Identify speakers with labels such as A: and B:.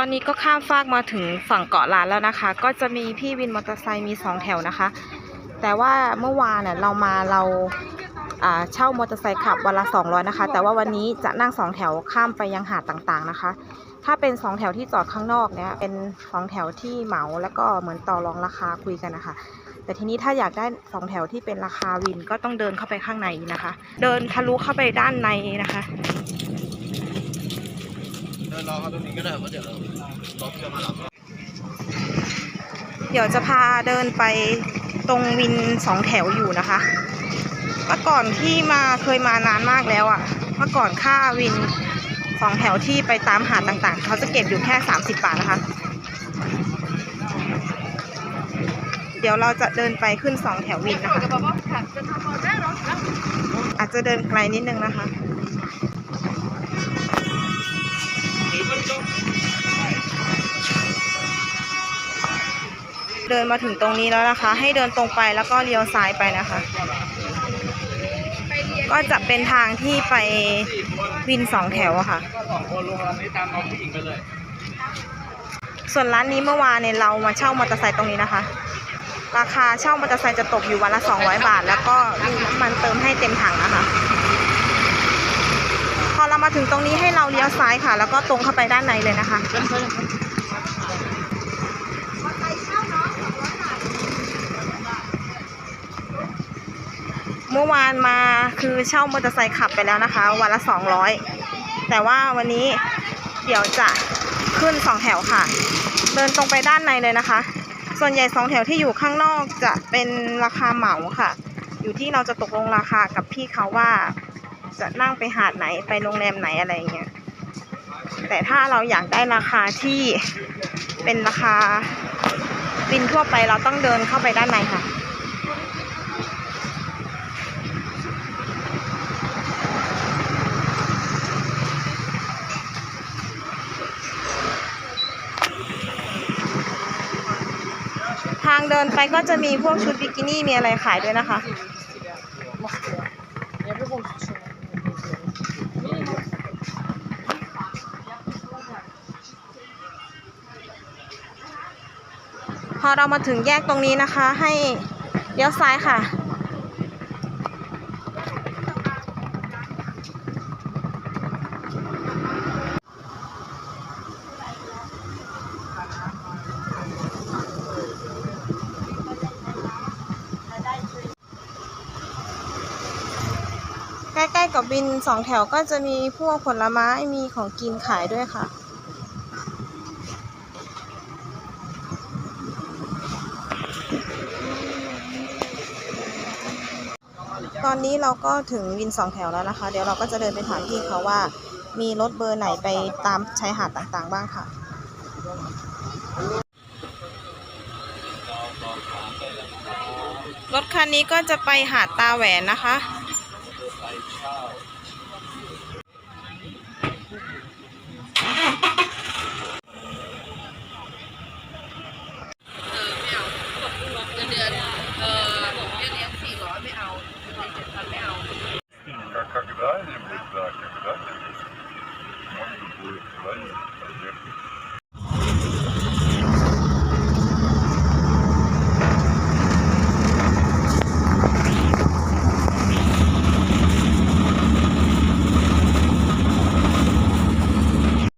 A: ตอนนี้ก็ข้ามฟากมาถึงฝั่งเกาะล้านแล้วนะคะ ก็จะมีพี่วินมอเตอร์ไซค์มีสองแถวนะคะ แต่ว่าเมื่อวานเนี่ยเรามาเราเช่ามอเตอร์ไซค์ขับวันละ 200 นะคะ แต่ว่าวันนี้จะนั่งสองแถวข้ามไปยังหาดต่างๆนะคะ ถ้าเป็นสองแถวที่จอดข้างนอกเนี่ยเป็นสองแถวที่เหมาแล้วก็เหมือนต่อรองราคาคุยกันนะคะ แต่ทีนี้ถ้าอยากได้สองแถวที่เป็นราคาวินก็ต้องเดินเข้าไปข้างในนะคะ เดินทะลุเข้าไปด้านในนะคะ
B: รอเขาตรงนี้ก็ได้เพราะเดี๋ยวเรารถจะมารับ
A: เดี๋ยวจะพาเดินไปตรงวินสองแถวอยู่นะคะ เมื่อก่อนที่มาเคยมานานมากแล้วอะ่ะ เมื่อก่อนค่าวินสองแถวที่ไปตามหาดต่างๆ เขาจะเก็บอยู่แค่ 30 บาทนะคะ เดี๋ยวเราจะเดินไปขึ้นสองแถววินนะคะ อาจจะเดินไกลนิดนึงนะคะ เดินมาถึงตรงนี้แล้วนะคะ ให้เดินตรงไปแล้วก็เลี้ยวซ้ายไปนะคะ ก็จะเป็นทางที่ไปวินสองแถวอะค่ะ
B: ส่วน
A: ร้านนี้เมื่อวานเนี่ยเรามาเช่ามอเตอร์ไซค์ตรงนี้นะคะ ราคาเช่ามอเตอร์ไซค์จะตกอยู่วันละ 200 บาท แล้วก็มีน้ำมันเติมให้เต็มถังนะคะ มาถึงตรงนี้ให้เราเลี้ยวซ้ายค่ะ แล้วก็ตรงเข้าไปด้านในเลยนะคะเมื่อวานมาคือเช่ามอเตอร์ไซค์ขับไปแล้วนะคะ วันละ200แต่ว่าวันนี้เดี๋ยวจะขึ้นสองแถวค่ะ เดินตรงไปด้านในเลยนะคะ ส่วนใหญ่สองแถวที่อยู่ข้างนอกจะเป็นราคาเหมาค่ะ อยู่ที่เราจะตกลงราคากับพี่เขาว่า จะนั่งไปหาดไหนไปโรงแรมไหนอะไรเงี้ยแต่ถ้าเราอยากได้ราคาที่เป็นราคาบินทั่วไปเราต้องเดินเข้าไปด้านในค่ะทางเดินไปก็จะมีพวกชุดบิกินี่มีอะไรขายด้วยนะคะ อเรามาถึงแยกตรงนี้นะคะ ให้เลี้ยวซ้ายค่ะ ใกล้ๆกับวินสองแถวก็จะมีพวกผลไม้มีของกินขายด้วยค่ะ ตอนนี้เราก็ถึงวินสองแถวแล้วนะคะ เดี๋ยวเราก็จะเดินไปถามพี่เขาว่า มีรถเบอร์ไหนไปตามชายหาดต่างๆ บ้างค่ะ รถคันนี้ก็จะไปหาดตาแหวนนะคะ
C: Gracias.